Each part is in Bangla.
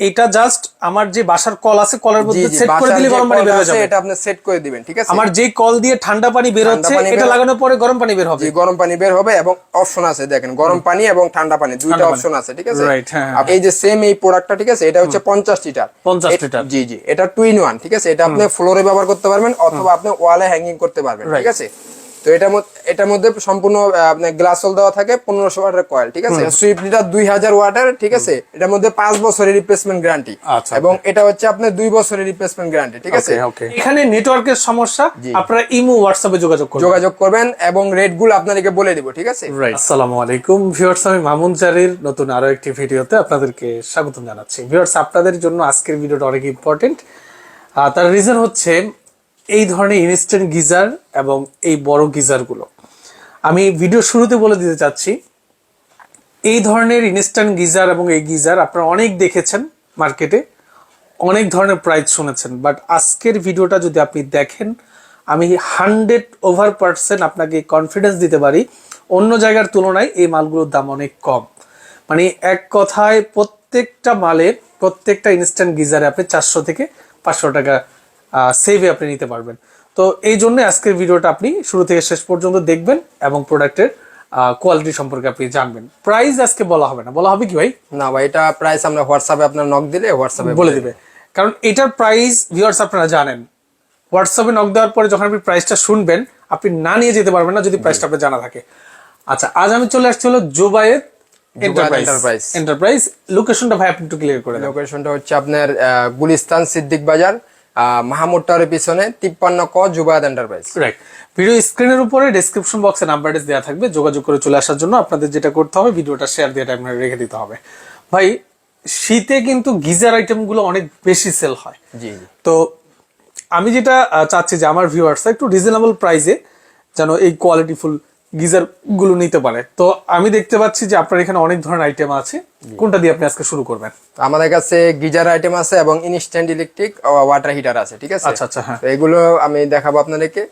এটা জাস্ট আমার যে বাসার কল আছে কলের মধ্যে সেট করে দিলে গরম পানি বের হয়ে যাবে। এটা আপনি সেট করে দিবেন ঠিক আছে? আমার যেই কল দিয়ে ঠান্ডা পানি বের হচ্ছে এটা লাগানোর পরে গরম পানি বের হবে। গরম পানি বের হবে এবং অপশন আছে দেখেন গরম পানি এবং ঠান্ডা পানি দুইটা অপশন আছে ঠিক আছে? Right, হ্যাঁ, আপ- এই যে সেম এই প্রোডাক্টটা ঠিক আছে? এটা হচ্ছে পঞ্চাশ লিটার 50 লিটার। জি জি এটা টু ইন ওয়ান ঠিক আছে? এটা আপনি ফ্লোরে ব্যবহার করতে পারবেন অথবা আপনি ওয়ালে হ্যাঙ্গিং করতে পারবেন ঠিক আছে? তো এটার মধ্যে এটার মধ্যে সম্পূর্ণ আপনার গ্লাস হোল দেওয়া থাকে পনেরোশো ওয়াটের কয়েল ঠিক আছে? সুইফট লিটার দুই হাজার ওয়াটের ঠিক আছে? এটার মধ্যে পাঁচ বছরের রিপ্লেসমেন্ট গ্যারান্টি আচ্ছা, এবং এটা হচ্ছে আপনার দুই বছরের রিপ্লেসমেন্ট গ্যারান্টি ঠিক আছে? এখানে নেটওয়ার্কের সমস্যা। আপনারা ইমো হোয়াটসঅ্যাপে যোগাযোগ করবেন। যোগাযোগ করবেন এবং রেটগুলো আপনাদেরকে বলে দিব ঠিক আছে? রাইট আসসালামু আলাইকুম ভিউয়ার্স আমি মামুন জারির নতুন আরও একটি ভিডিওতে আপনাদেরকে স্বাগতম জানাচ্ছি। ভিউয়ার্স আপনাদের জন্য আজকের ভিডিওটা অনেক ইম্পর্টেন্ট তার রিজন হচ্ছে এই ধরনের ইনস্ট্যান্ট গিজার এবং এই বড় গিজারগুলো। আমি ভিডিও শুরুতে বলে দিতে চাচ্ছি, এই ধরনের ইনস্ট্যান্ট গিজার এবং এই গিজার আপনারা অনেক দেখেছেন মার্কেটে অনেক ধরনের প্রাইস শুনেছেন বাট আজকের ভিডিওটা যদি আপনি দেখেন, আমি হান্ড্রেড ওভার পার্সেন্ট আপনাকে কনফিডেন্স দিতে পারি, অন্য জায়গার তুলনায় এই মালগুলোর দাম অনেক কম। মানে এক কথায় প্রত্যেকটা মালের প্রত্যেকটা ইনস্ট্যান্ট গিজারে আপনি চারশো থেকে পাঁচশো টাকা সেভে আপনি নিতে পারবেন। তো এই জন্য আজকের ভিডিওটা আপনি শুরু থেকে শেষ পর্যন্ত দেখবেন এবং প্রোডাক্টের কোয়ালিটি সম্পর্কে আপনি জানবেন। প্রাইস আজকে বলা হবে না। বলা হবে কি ভাই? না ভাই এটা প্রাইস আমরা হোয়াটসঅ্যাপে আপনার নক দিলে হোয়াটসঅ্যাপে বলে দিবে। কারণ এটার প্রাইস ভিউয়ার্স আপনারা জানেন। হোয়াটসঅ্যাপে নক দেওয়ার পরে যখন আপনি প্রাইসটা শুনবেন আপনি না নিয়ে যেতে পারবেন না যদি প্রাইসটা আপনার জানা থাকে। আচ্ছা আজ আমি চলে আসছি হলো জোবায়েত এন্টারপ্রাইজ এন্টারপ্রাইজ লোকেশনটা ভাই আপনি একটু ক্লিয়ার করে দেন। লোকেশনটা হচ্ছে আপনার গুলিস্তান সিদ্দিক বাজার। মাহমুদ টাওয়ারের পিছনে তিপ্পান্ন ক জুবাদ এন্টারপ্রাইজ রাইট ভিডিও স্ক্রিনের উপরে ডেসক্রিপশন বক্সে নাম্বার দেওয়া থাকবে। যোগাযোগ করে চলে আসার জন্য আপনাদের যেটা করতে হবে ভিডিওটা শেয়ার দিয়ে টাইম রেখে দিতে হবে। ভাই শীতে কিন্তু গিজার আইটেমগুলো অনেক বেশি সেল হয়। জি জি। তো আমি যেটা চাচ্ছি যে আমার ভিউয়ার্স একটু রিজনেবল প্রাইসে যেন এই কোয়ালিটিফুল গিজারগুলো নিতে পারে। তো আমি দেখতে পাচ্ছি যে আপনার এখানে অনেক ধরনের আইটেম আছে। কোনটা দিয়ে আপনি আজকে শুরু করবেন? আমাদের কাছে গিজার আইটেম আছে এবং ইনস্ট্যান্ট ইলেকট্রিক ওয়াটার হিটার আছে ঠিক আছে? আচ্ছা, আচ্ছা, হ্যাঁ। তো এগুলো আমি দেখাবো আপনাদেরকে।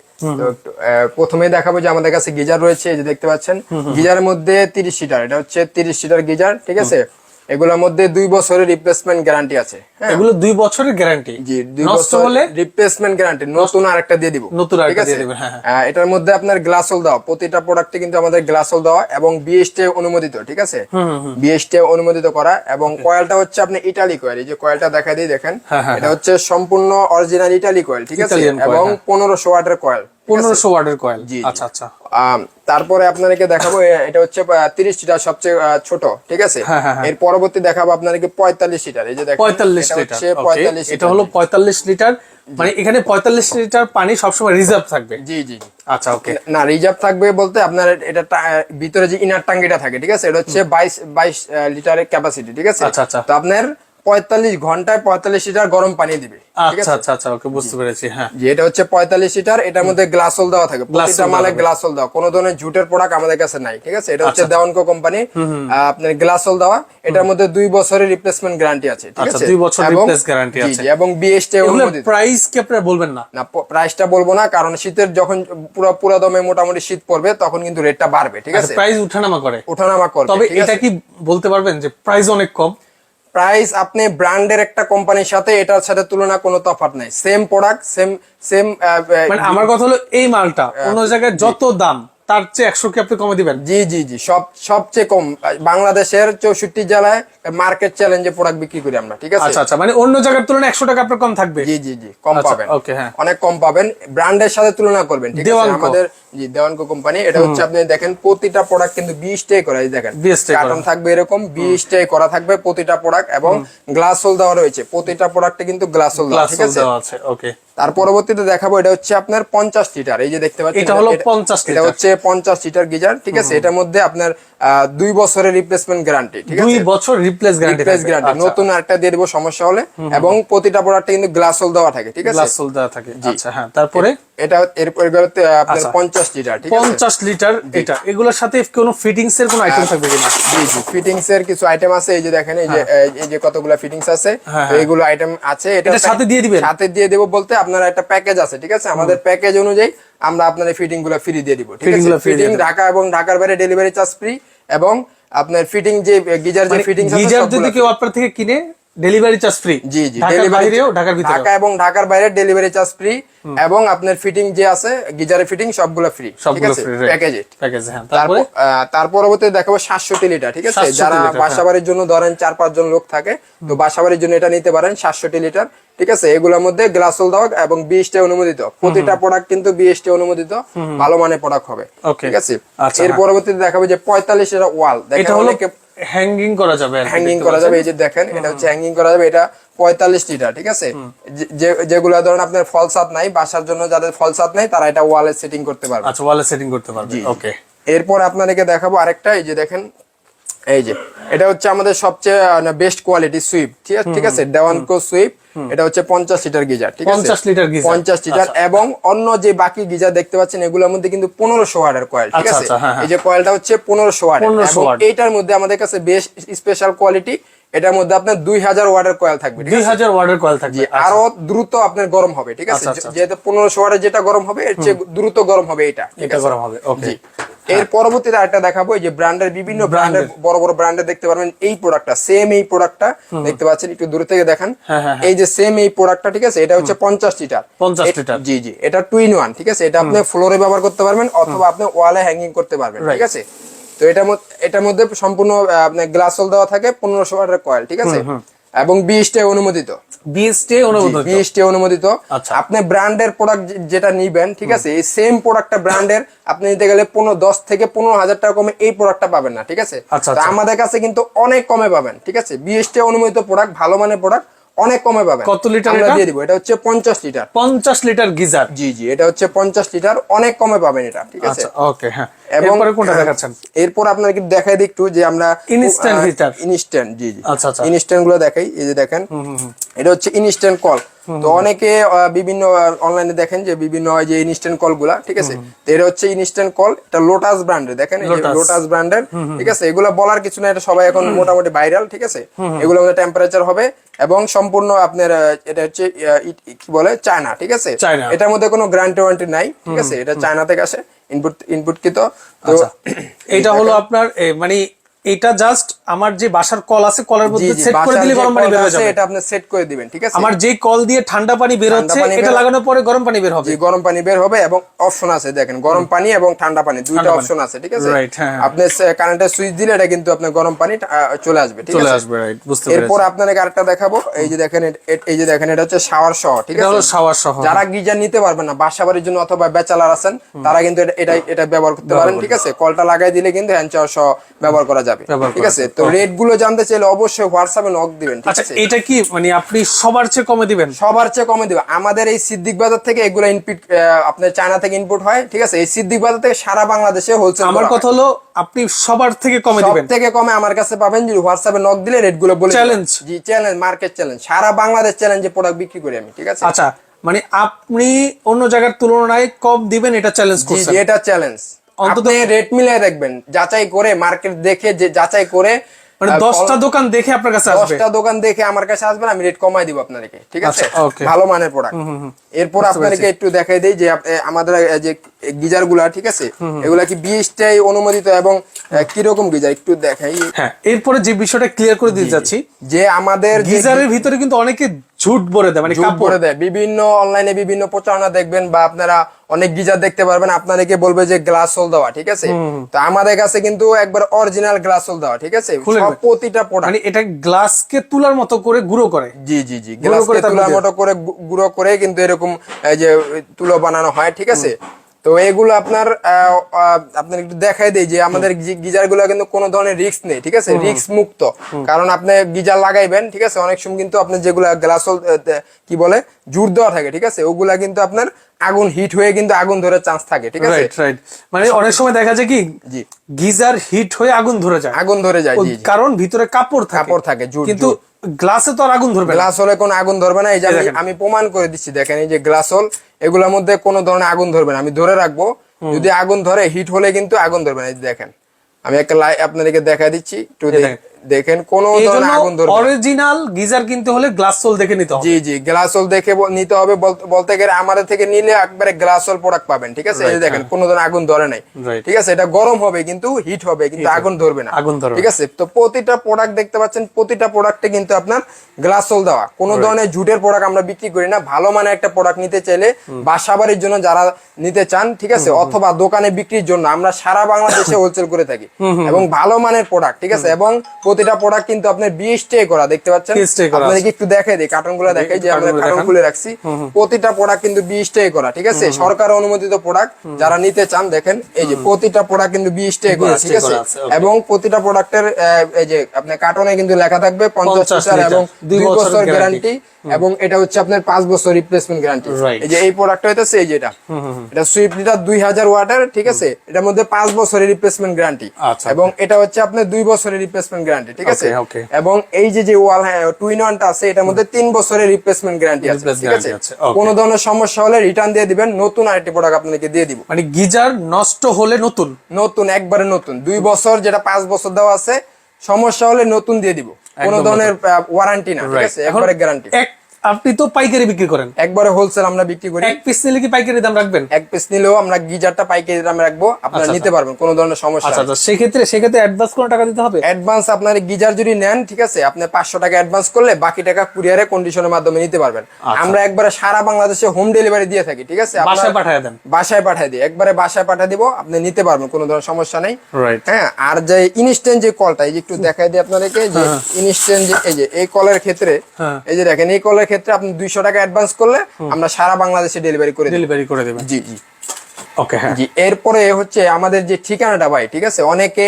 প্রথমেই দেখাবো যে আমাদের কাছে গিজার রয়েছে এই যে দেখতে পাচ্ছেন। গিজারের মধ্যে তিরিশ সিটার এটা হচ্ছে তিরিশ সিটার গিজার ঠিক আছে? এগুলোর মধ্যে দুই বছরের রিপ্লেসমেন্ট গ্যারান্টি আছে হ্যাঁ? এগুলো দুই বছরের গ্যারান্টি জি দুই বছর হলে? রিপ্লেসমেন্ট গ্যারান্টি নতুন আরেকটা দিয়ে দিব। নতুন আরেকটা? দিয়ে দিবেন, হ্যাঁ, এটার মধ্যে আপনার গ্লাস হোল দেওয়া প্রতিটা প্রোডাক্টে কিন্তু আমাদের গ্লাস হোল দেওয়া এবং বিএসটি অনুমোদিত ঠিক আছে? বিএসটি অনুমোদিত করা এবং কয়েলটা হচ্ছে আপনি ইটালি কয়েল এই যে কয়েলটা দেখা দিই দেখেন। হ্যাঁ, হ্যাঁ, এটা হচ্ছে সম্পূর্ণ অরিজিনাল ইটালি কয়েল ঠিক আছে? এবং হ্যাঁ। পনেরোশো ওয়াটের কয়েল পনেরোশো ওয়ার্ডের কয়েল জি। আচ্ছা আচ্ছা। তারপরে আপনাদেরকে দেখাবো এটা হচ্ছে তিরিশ লিটার সবচেয়ে ছোট ঠিক আছে? হ্যাঁ, হ্যাঁ, হ্যাঁ। এর পরবর্তী দেখাবো আপনাদেরকে পঁয়তাল্লিশ লিটার এই যে পঁয়তাল্লিশ লিটার পঁয়তাল্লিশ এটা হলো পঁয়তাল্লিশ লিটার মানে এখানে পঁয়তাল্লিশ লিটার পানি সবসময় রিজার্ভ থাকবে। জি জি আচ্ছা ওকে না রিজার্ভ থাকবে বলতে আপনার এটা ভিতরে যে ইনার টাঙ্কিটা থাকে ঠিক আছে? এটা হচ্ছে বাইশ বাইশ লিটারের ক্যাপাসিটি ঠিক আছে? আচ্ছা, আচ্ছা। তো আপনার পঁয়তাল্লিশ ঘন্টায় পঁয়তাল্লিশ লিটার গরম পানি দিবে। আচ্ছা আচ্ছা আচ্ছা ওকে বুঝতে পেরেছি হ্যাঁ। যে এটা হচ্ছে পঁয়তাল্লিশ লিটার এটার মধ্যে গ্লাস হোল দেওয়া থাকে। প্রতিটা মালে দেওয়া গ্লাস হোল দেওয়া। কোনো ধরনের জুটের প্রোডাক্ট আমাদের কাছে নাই ঠিক আছে? এটা হচ্ছে দেওয়ানকো কোম্পানি। আপনার গ্লাস হোল দেওয়া। এটার মধ্যে দুই বছরের রিপ্লেসমেন্ট গ্যারান্টি আছে ঠিক আছে? দুই বছর guarantee জি, আছে। এবং বিএসটি অনুমোদিত। প্রাইস কি আপনারা বলবেন না? না প্রাইসটা বলব না কারণ শীতের যখন পুরো পুরো দমে মোটামুটি শীত পড়বে তখন কিন্তু রেটটা বাড়বে ঠিক আছে? প্রাইস উঠানামা করে। উঠানামা করবে তবে এটা কি বলতে পারবেন যে প্রাইস অনেক কম? প্রাইস আপনি ব্র্যান্ডের একটা কোম্পানির সাথে এটার সাথে তুলনা কোনো তফাৎ নাই। সেম প্রোডাক্ট সেম সেম মানে আমার কথা হলো এই মালটা অন্য জায়গায় যত দাম তার চেয়ে একশো কি আপনি কমে দিবেন? জি জি জি সব সবচেয়ে কম। বাংলাদেশের চৌষট্টি জেলায় মার্কেট চ্যালেঞ্জে প্রোডাক্ট বিক্রি করি আমরা ঠিক আছে? আচ্ছা আচ্ছা মানে অন্য জায়গার তুলনায় একশো টাকা আপনার কম থাকবে। জি জি জি কম আচ্ছা, পাবেন। হ্যাঁ। অনেক কম পাবেন। ব্র্যান্ডের সাথে তুলনা করবেন ঠিক আছে? আমাদের জি দেওয়ানকো কোম্পানি এটা হচ্ছে আপনি দেখেন প্রতিটা প্রোডাক্ট কিন্তু করা এই দেখেন। 20 টাই করা। কার্টন থাকবে এরকম করা থাকবে প্রতিটা প্রোডাক্ট এবং গ্লাস হোল দেওয়া রয়েছে। প্রতিটা প্রোডাক্টে কিন্তু গ্লাস হোল দেওয়া ঠিক আছে? ওকে তার পরবর্তীতে দেখাবো এটা হচ্ছে আপনার পঞ্চাশ লিটার এই যে দেখতে পাচ্ছেন এটা হলো 50 এটা হচ্ছে পঞ্চাশ লিটার গিজার ঠিক আছে? এটার মধ্যে আপনার দুই বছরের রিপ্লেসমেন্ট গ্যারান্টি ঠিক আছে? দুই বছর রিপ্লেস গ্যারান্টি রিপ্লেস গ্যারান্টি নতুন আরেকটা দিয়ে দেবো সমস্যা হলে। এবং প্রতিটা প্রোডাক্টে কিন্তু গ্লাস হোল দেওয়া থাকে ঠিক আছে? গ্লাস সোল দেওয়া থাকে। আচ্ছা হ্যাঁ তারপরে? এটা এরপর এগুলোতে আপনার আচ্ছা। পঞ্চাশ লিটার ঠিক আছে? পঞ্চাশ লিটার এটা। এগুলোর সাথে কোনো ফিটিংস এর কোনো আইটেম থাকবে কিনা? জি জি ফিটিংস এর কিছু আইটেম আছে এই যে দেখেন এই যে এই যে কতগুলো ফিটিংস আছে হ্যাঁ, তো এইগুলো আইটেম আছে এটা সাথে দিয়ে দিবেন? সাথে দিয়ে দেবো বলতে আপনার একটা প্যাকেজ আছে ঠিক আছে? আমাদের প্যাকেজ অনুযায়ী আমরা আপনার ফিটিংগুলো ফ্রি দিয়ে দিব ঠিক আছে? ফিটিং ঢাকা এবং ঢাকার বাইরে ডেলিভারি চার্জ ফ্রি এবং আপনার ফিটিং যে গিজার যে ফিটিং গিজার মানে যদি কেউ আপনার থেকে কিনে ডেলিভারি চার্জ ফ্রি জি জি। ঢাকার ঢাকার ভিতরে ঢাকা এবং ঢাকার বাইরে ডেলিভারি চার্জ ফ্রি এবং আপনার ফিটিং যে আছে গিজারের ফিটিং সবগুলো ফ্রি ঠিক আছে? প্যাকেজে প্যাকেজ হ্যাঁ। তারপরে? তার পরবর্তীতে দেখাবো সাতষট্টি লিটার ঠিক আছে? 760 যারা হ্যাঁ। বাসাবাড়ির জন্য ধরেন চার পাঁচ জন লোক থাকে তো বাসাবাড়ির জন্য এটা নিতে পারেন সাতষট্টি লিটার ঠিক আছে? এগুলোর মধ্যে গ্লাসল দেওয়া এবং বিএসটি অনুমোদিত। প্রতিটা প্রোডাক্ট কিন্তু বিএসটি অনুমোদিত। ভালো মানের প্রোডাক্ট হবে। ঠিক আছে? আচ্ছা, এর হ্যাঁ। পরবর্তীতে দেখাবো যে পঁয়তাল্লিশ এর ওয়াল এটা হলো হ্যাঙ্গিং করা যাবে হ্যাঙ্গিং করা যাবে এই যে দেখেন এটা হচ্ছে হ্যাঙ্গিং করা যাবে এটা পঁয়তাল্লিশ লিটার ঠিক আছে? যেগুলো ধরেন আপনার ফলসাত নাই বাসার জন্য যাদের ফলসাত নাই তারা এটা ওয়ালে সেটিং করতে পারবে। আচ্ছা ওয়ালে সেটিং করতে পারবে ওকে এরপর আপনাদেরকে দেখাবো আরেকটা এই যে দেখেন এই যে এটা হচ্ছে আমাদের সবচেয়ে বেস্ট কোয়ালিটি সুইপ ঠিক আছে ঠিক আছে দেওয়ানকো সুইপ এটা হচ্ছে পঞ্চাশ লিটার গিজার ঠিক আছে 50 লিটার গিজার। পঞ্চাশ লিটার এবং অন্য যে বাকি গিজার দেখতে পাচ্ছেন এগুলোর মধ্যে কিন্তু পনেরোশো ওয়াটের কয়েল ঠিক আচ্ছা, আছে আচ্ছা, হ্যাঁ, হ্যাঁ। এই যে কয়েলটা হচ্ছে পনেরোশো ওয়াট 1500 এবং ওয়াট। এইটার মধ্যে আমাদের কাছে বেশ স্পেশাল কোয়ালিটি এটার মধ্যে আপনার দুই হাজার ওয়াটের কয়েল থাকবে দুই হাজার ওয়ার্ডের কয়েল থাকবে। আচ্ছা, আরও দ্রুত আপনার গরম হবে ঠিক আছে? আচ্ছা, আচ্ছা, যেহেতু পনেরোশো ওয়াটের যেটা গরম হবে এর চেয়ে দ্রুত গরম হবে এটা এটা গরম হবে ওকে এর পরবর্তীতে আরেকটা দেখাবো এই যে ব্র্যান্ডের বিভিন্ন ব্র্যান্ডের। বড় বড় ব্র্যান্ডের দেখতে পারবেন এই প্রোডাক্টটা সেম এই প্রোডাক্টটা দেখতে পাচ্ছেন একটু দূর থেকে দেখান। হ্যাঁ, হ্যাঁ, এই যে সেম এই প্রোডাক্টটা ঠিক আছে? এটা হচ্ছে পঞ্চাশ লিটার 50 লিটার। জি জি। এটা টু ইন ওয়ান ঠিক আছে? এটা আপনি ফ্লোরে ব্যবহার করতে পারবেন অথবা আপনি ওয়ালে হ্যাঙ্গিং করতে পারবেন ঠিক আছে? তো এটা এটার মধ্যে সম্পূর্ণ আপনার গ্লাস হোল দেওয়া থাকে পনেরোশো ওয়াটের কয়েল ঠিক আছে? এবং বিশটা অনুমোদিত। বিএসটি অনুমোদিত। বিএসটি অনুমোদিত। আচ্ছা। আপনি ব্র্যান্ডের প্রোডাক্ট যেটা নিবেন ঠিক আছে? এই সেম প্রোডাক্টটা ব্র্যান্ডের আপনি নিতে গেলে পনেরো দশ থেকে পনেরো হাজার টাকা কমে এই প্রোডাক্টটা পাবেন না ঠিক আছে? আচ্ছা, তো আচ্ছা। আমাদের কাছে কিন্তু অনেক কমে পাবেন ঠিক আছে? বিএসটি অনুমোদিত প্রোডাক্ট ভালো মানের প্রোডাক্ট অনেক কমে পাবেন। কত লিটার আমরা? দিয়ে দিব এটা হচ্ছে পঞ্চাশ লিটার পঞ্চাশ লিটার গিজার। জি জি এটা হচ্ছে পঞ্চাশ লিটার অনেক কমে পাবেন এটা ঠিক আছে? আচ্ছা ওকে হ্যাঁ। এবং এরপরে কোনটা দেখাচ্ছেন? এরপর আপনাকে দেখাই দিই একটু যে আমরা Instant heater। ইনস্ট্যান্ট জি জি। আচ্ছা, আচ্ছা। ইনস্ট্যান্টগুলো দেখাই এই যে দেখেন। এটা হচ্ছে ইনস্ট্যান্ট কল তো অনেকে বিভিন্ন অনলাইনে দেখেন যে বিভিন্ন হয় যে ইনস্ট্যান্ট কলগুলা ঠিক আছে? তো এটা হচ্ছে ইনস্ট্যান্ট কল এটা লোটাস ব্র্যান্ডের দেখেন। লোটাস ব্র্যান্ডের ঠিক আছে? এগুলো বলার কিছু না এটা সবাই এখন মোটামুটি ভাইরাল ঠিক আছে? এগুলো মধ্যে টেম্পারেচার হবে এবং সম্পূর্ণ আপনার এটা হচ্ছে কি বলে? চায়না ঠিক আছে? চায়না। এটার মধ্যে কোনো গ্যারান্টি ওয়ারেন্টি নাই ঠিক আছে? এটা চায়না থেকে আসে ইনপুট ইনপুট কি তো আচ্ছা। এটা হলো আপনার মানে এটা জাস্ট আমার যে বাসার কল আছে কলের মধ্যে সেট করে দিলে গরম পানি বের হয়ে যাবে। এটা আপনি সেট করে দিবেন ঠিক আছে? আমার যে কল দিয়ে ঠান্ডা পানি বের হচ্ছে এটা লাগানোর পরে গরম পানি বের হবে। গরম পানি বের হবে এবং অপশন আছে দেখেন গরম পানি এবং ঠান্ডা পানি দুইটা অপশন আছে ঠিক আছে? হ্যাঁ, হ্যাঁ। আপনি কারেন্টের সুইচ দিলে এটা কিন্তু আপনার গরম পানি চলে আসবে ঠিক আছে? চলে আসবে রাইট বুঝতে এরপর পেরেছি আপনাকে আরেকটা দেখাবো এই যে দেখেন এই যে দেখেন এটা হচ্ছে শাওয়ার সহ ঠিক এটা হলো আছে? শাওয়ার সহ যারা গিজার নিতে পারবেন না বাসা বাড়ির জন্য অথবা বেচালার আছেন তারা কিন্তু এটা এটা এটা ব্যবহার করতে পারেন ঠিক আছে? কলটা লাগাই দিলে কিন্তু হ্যান্ড শাওয়ার সহ ব্যবহার করা যাবে। ব্যবহার ঠিক আছে? তো রেটগুলো জানতে চাইলে অবশ্যই হোয়াটসঅ্যাপে নক দিবেন ঠিক আচ্ছা আছে? এটা কি মানে আপনি সবার চেয়ে কমে দিবেন? সবার চেয়ে কমে দিবে আমাদের এই সিদ্দিক বাজার থেকে এগুলো ইনপুট আপনার চায়না থেকে ইনপুট হয় ঠিক আছে? এই সিদ্দিক বাজার থেকে সারা বাংলাদেশে হোলসেল আমার কথা হলো আপনি সবার থেকে কমে দিবেন। থেকে কমে আমার কাছে পাবেন যদি হোয়াটসঅ্যাপে নক দিলে রেটগুলো বলে। Challenge। জি চ্যালেঞ্জ মার্কেট চ্যালেঞ্জ সারা বাংলাদেশ চ্যালেঞ্জে প্রোডাক্ট বিক্রি করি আমি ঠিক আছে? আচ্ছা মানে আপনি অন্য জায়গার তুলনায় কম দিবেন এটা চ্যালেঞ্জ করছেন। এটা চ্যালেঞ্জ অন্তত- রেট মিলিয়ে দেখবেন যাচাই করে মার্কেট দেখে যে যাচাই করে মানে দশটা দোকান দেখে আপনার কাছে আসবে? দশটা দোকান দেখে আমার কাছে আসবেন আমি রেট কমাই দিব আপনাদেরকে ঠিক আছে? আচ্ছা, ভালো মানের প্রোডাক্ট এরপর আপনাদেরকে একটু দেখাই দেই যে আমাদের যে গিজারগুলা ঠিক আছে? এগুলা কি বিএসটাই অনুমোদিত এবং কীরকম গিজার? একটু দেখাই। হ্যাঁ এরপরে যে বিষয়টা ক্লিয়ার করে দিতে যাচ্ছি যে আমাদের গিজারের ভিতরে কিন্তু অনেকে ঝুট ভরে দেয় মানে দেয়। বিভিন্ন অনলাইনে বিভিন্ন প্রচারণা দেখবেন বা আপনারা অনেক গিজার দেখতে পারবেন। আপনাদেরকে বলবে যে গ্লাস হোল দেওয়া ঠিক আছে? তো আমাদের কাছে কিন্তু একবার অরিজিনাল গ্লাস হোল দেওয়া ঠিক আছে। প্রতিটা প্রোডাক্ট মানে এটা গ্লাসকে তুলার মতো করে গুঁড়ো করে। জি জি জি। গ্লাসকে তুলার মতো করে গুঁড়ো করে কিন্তু এরকম এই যে তুলো বানানো হয় ঠিক আছে? তো এগুলো আপনার আপনার একটু দেখাই দেই যে আমাদের গিজারগুলো কিন্তু কোনো ধরনের রিস্ক নেই ঠিক আছে? রিস্ক মুক্ত। কারণ আপনি গিজার লাগাইবেন ঠিক আছে? অনেক সময় কিন্তু আপনি যেগুলা গ্লাস কি বলে জুর দেওয়া থাকে ঠিক আছে? ওগুলা কিন্তু আপনার আগুন হিট হয়ে কিন্তু আগুন ধরে চান্স থাকে ঠিক আছে? রাইট মানে অনেক সময় দেখা যায় কি জি। গিজার হিট হয়ে আগুন ধরে যায়। আগুন ধরে যায়। কারণ ভিতরে কাপড় থাকে। কাপড় থাকে, কিন্তু গ্লাসে তো আর আগুন ধরবে গ্লাস হলে কোনো আগুন ধরবে না। এই যে আমি- প্রমাণ করে দিচ্ছি দেখেন এই যে গ্লাস হল এগুলোর মধ্যে কোনো ধরনের আগুন ধরবে না। আমি ধরে রাখব যদি আগুন ধরে হিট হলে কিন্তু আগুন ধরবে না। এই দেখেন আমি একটা লাই আপনাদেরকে দেখা। দিচ্ছি দেখেন, কোনো ধরনের আগুন ধরবে অরিজিনাল গিজার কিনতে হলে গ্লাস সোল দেখে নিতে হবে। জি জি গ্লাসল দেখে নিতে হবে। বলতে গেলে আমাদের থেকে নিলে একবারে গ্লাসল প্রোডাক্ট পাবেন ঠিক আছে? এই দেখেন কোনো ধরনের আগুন ধরে নাই। ঠিক আছে? এটা গরম হবে কিন্তু হিট হবে কিন্তু আগুন ধরবে না। আগুন ধরবে ঠিক আছে? তো প্রতিটা প্রোডাক্ট দেখতে পাচ্ছেন প্রতিটা প্রোডাক্টে কিন্তু আপনার গ্লাসল দেওয়া। কোনো ধরনের ঝুটের প্রোডাক্ট আমরা বিক্রি করি না। ভালো মানের একটা প্রোডাক্ট নিতে চাইলে বাসাবাড়ির জন্য যারা নিতে চান ঠিক আছে? অথবা দোকানে বিক্রির জন্য আমরা সারা বাংলাদেশে হোলসেল করে থাকি। এবং ভালো মানের প্রোডাক্ট ঠিক আছে? এবং প্রতিটা প্রোডাক্ট কিন্তু আপনার বিশ টে করা দেখতে পাচ্ছেন? আপনাদেরকে একটু দেখাই দিই কার্টনগুলো দেখাই যে আমরা কার্টন খুলে রাখছি। প্রতিটা প্রোডাক্ট কিন্তু বিশ টে করা ঠিক আছে? সরকার অনুমোদিত প্রোডাক্ট যারা নিতে চান দেখেন এই যে প্রতিটা প্রোডাক্ট কিন্তু বিশ টে করা 20 ঠিক আছে? এবং প্রতিটা প্রোডাক্টের এই যে আপনার কার্টনে কিন্তু লেখা থাকবে পঞ্চাশ 50 লিটার এবং দুই বছর গ্যারান্টি এবং এটা হচ্ছে আপনার পাঁচ বছর রিপ্লেসমেন্ট গ্যারান্টি এই যে এই প্রোডাক্টটা হইতেছে এই যেটা এটা। সুইফট লিটার দুই হাজার ওয়াটার ঠিক আছে? এটার মধ্যে পাঁচ বছরের রিপ্লেসমেন্ট গ্যারান্টি আচ্ছা, এবং এটা হচ্ছে আপনার দুই বছরের রিপ্লেসমেন্ট গ্যারান্টি ঠিক আছে. এবং এই যে যে ওয়াল হ্যাঁ টুইন ওয়ানটা আছে এটার মধ্যে তিন বছরের রিপ্লেসমেন্ট গ্যারান্টি আছে ঠিক আছে. কোনো ধরনের সমস্যা হলে রিটার্ন দিয়ে দিবেন নতুন আরেকটি প্রোডাক্ট আপনাকে দিয়ে দিব। মানে গিজার নষ্ট হলে নতুন? নতুন একবারে নতুন। দুই বছর যেটা পাঁচ বছর দেওয়া আছে সমস্যা হলে নতুন দিয়ে দিব। কোনো ধরনের ওয়ারেন্টি না ঠিক আছে? এখন একবারে গ্যারান্টি আপনি তো পাইকারি বিক্রি করেন। একবারে হোলসেল আমরা বিক্রি করি। এক পিস নিলে কি পাইকারি দাম রাখবেন? এক পিস নিলেও আমরা গিজারটা পাইকারি দামে রাখব আপনারা আচ্ছা, নিতে পারবেন কোনো ধরনের সমস্যা আচ্ছা আচ্ছা সেক্ষেত্রে সেক্ষেত্রে অ্যাডভান্স কোনো টাকা দিতে হবে? অ্যাডভান্স আপনার গিজার যদি নেন ঠিক আছে আপনি পাঁচশো টাকা অ্যাডভান্স করলে বাকি টাকা কুরিয়ারে কন্ডিশনের মাধ্যমে নিতে পারবেন। আমরা একবারে সারা বাংলাদেশে হোম ডেলিভারি দিয়ে থাকি ঠিক আছে? আপনার- বাসায় পাঠায় দেন। বাসায় পাঠিয়ে দিই। একবারে বাসায় পাঠিয়ে দিব আপনি নিতে পারবেন কোনো ধরনের সমস্যা নেই। রাইট হ্যাঁ আর যে ইনস্ট্যান্ট যে কলটা এই যে একটু দেখাই দিই আপনাদেরকে যে ইনস্ট্যান্ট যে এই যে এই কলের ক্ষেত্রে হ্যাঁ। এই যে দেখেন এই কলের ক্ষেত্রে আপনি দুইশো টাকা অ্যাডভান্স করলে আমরা সারা বাংলাদেশে ডেলিভারি করে ডেলিভারি করে দেবেন। জি জি। ওকে হ্যাঁ। জি এরপরে হচ্ছে আমাদের যে ঠিকানাটা ভাই ঠিক আছে? অনেকে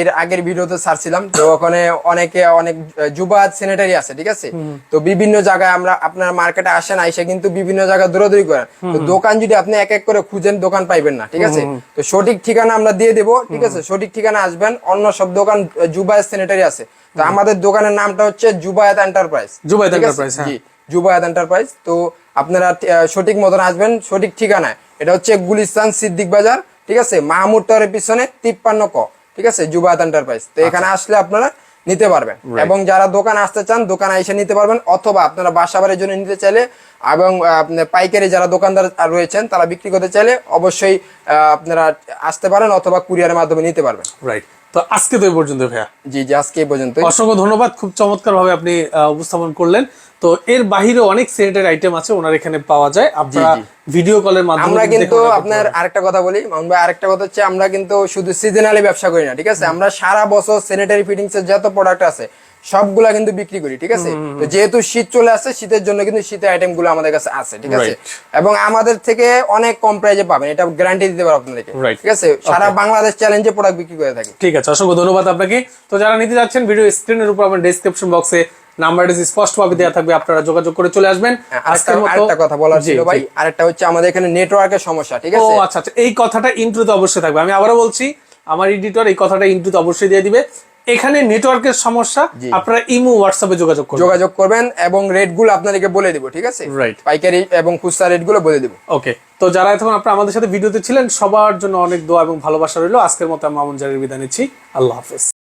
এর আগের ভিডিওতে ছাড়ছিলাম তো ওখানে অনেকে অনেক যুবা স্যানিটারি আছে ঠিক আছে? তো বিভিন্ন জায়গায় আমরা আপনার মার্কেটে আসেন আইসে কিন্তু বিভিন্ন জায়গায় দৌড়াদৌড়ি করেন তো দোকান যদি আপনি এক এক করে খুঁজেন দোকান পাইবেন না ঠিক আছে? তো সঠিক ঠিকানা আমরা দিয়ে দেবো ঠিক আছে? সঠিক ঠিকানা আসবেন অন্য সব দোকান জুবা সেনেটারি আছে। তো আমাদের দোকানের নামটা হচ্ছে জুবায়াত এন্টারপ্রাইজ। জুবায়েত? Enterprise, হ্যাঁ। জি জুবায়াত এন্টারপ্রাইজ। তো আপনারা সঠিক মতন আসবেন সঠিক ঠিকানায়। এটা হচ্ছে গুলিস্তান সিদ্দিক বাজার ঠিক আছে? মাহমুদ টাওয়ারের পিছনে তিপ্পান্ন ক ঠিক আছে? জুবায়াত এন্টারপ্রাইজ। তো এখানে আসলে আপনারা নিতে পারবেন। এবং যারা দোকান আসতে চান দোকানে এসে নিতে পারবেন অথবা আপনারা বাসা বাড়ির জন্য নিতে চাইলে এবং পাইকারি যারা দোকানদার রয়েছেন তারা বিক্রি করতে চাইলে অবশ্যই আপনারা আসতে পারেন অথবা কুরিয়ারের মাধ্যমে নিতে পারবেন। রাইট তো আজকে তো এই পর্যন্ত ভাইয়া। জি জি আজকে এই পর্যন্ত অসংখ্য ধন্যবাদ খুব চমৎকার ভাবে আপনি উপস্থাপন করলেন। তো এর বাহিরে অনেক সিলেটের আইটেম আছে ওনার এখানে পাওয়া যায়। আপনারা ভিডিও কলের মাধ্যমে আমরা কিন্তু আপনার আরেকটা কথা বলি। মামুন ভাই আরেকটা কথা হচ্ছে আমরা কিন্তু শুধু সিজনালি ব্যবসা করি না ঠিক আছে? আমরা সারা বছর স্যানিটারি ফিটিংস এর যত প্রোডাক্ট আছে সবগুলা কিন্তু বিক্রি করি ঠিক আছে? তো যেহেতু শীত চলে আসছে শীতের জন্য কিন্তু শীতের আইটেমগুলো আমাদের কাছে আছে ঠিক আছে? এবং আমাদের থেকে অনেক কম প্রাইজে পাবেন এটা গ্যারান্টি দিতে পারব আপনাদেরকে ঠিক আছে? সারা বাংলাদেশ চ্যালেঞ্জে প্রোডাক্ট বিক্রি করে থাকি। ঠিক আছে অসংখ্য ধন্যবাদ আপনাকে। তো যারা নিতে যাচ্ছেন ভিডিও স্ক্রিনের উপর আমার ডেসক্রিপশন বক্সে নাম্বারটি স্পষ্ট ভাবে দেওয়া থাকবে আপনারা যোগাযোগ করে চলে আসবেন। হ্যাঁ, আরেকটা আজকের মতো আরেকটা কথা বলার জি, ছিল ভাই আরেকটা হচ্ছে আমাদের এখানে নেটওয়ার্কের সমস্যা ঠিক ও আছে? আচ্ছা আচ্ছা এই কথাটা ইন্ট্রোতে অবশ্যই থাকবে। আমি আবারও বলছি আমার এডিটর এই কথাটা ইন্ট্রোতে অবশ্যই দিয়ে দিবে। এখানে নেটওয়ার্কের সমস্যা আপনারা ইমো হোয়াটসঅ্যাপে যোগাযোগ করবেন। যোগাযোগ করবেন এবং রেটগুলো আপনাদেরকে বলে দিব ঠিক আছে? রাইট পাইকারি এবং খুচরা রেটগুলো বলে দিব। ওকে তো যারা এতক্ষণ আপনারা আমাদের সাথে ভিডিওতে ছিলেন সবার জন্য অনেক দোয়া এবং ভালোবাসা রইল। আজকের মতো আমি মামুন জারির বিদায় নিচ্ছি। আল্লাহ হাফেজ।